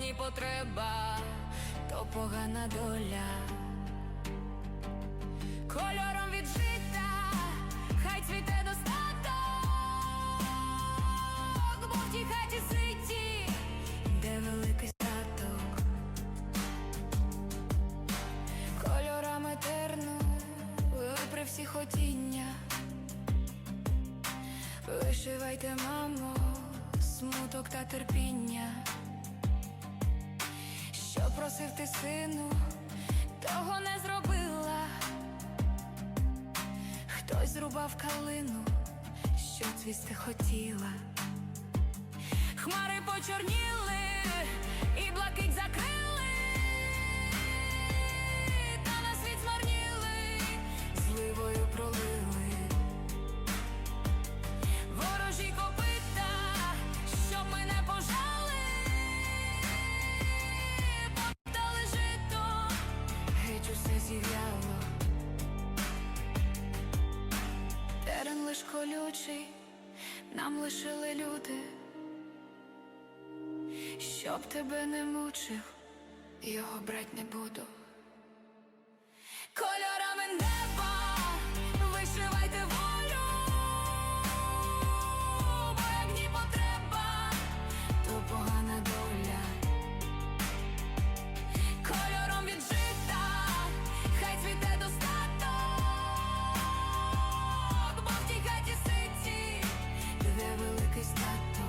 Бо як в ній потреба, то погана доля. Кольором від жита, хай цвіте достаток, бо в тій хаті ситі, де великий статок. Кольорами терну при всі хотіння. Вишивайте, мамо, смуток та терпіння. Просив сину, того не зробила. Хтось зрубав калину, що цвісти хотіла. Хмари почорніли усе зів'яло. Терен лиш колючий, нам лишили люди, щоб тебе не мучив, його брать не буду. cristata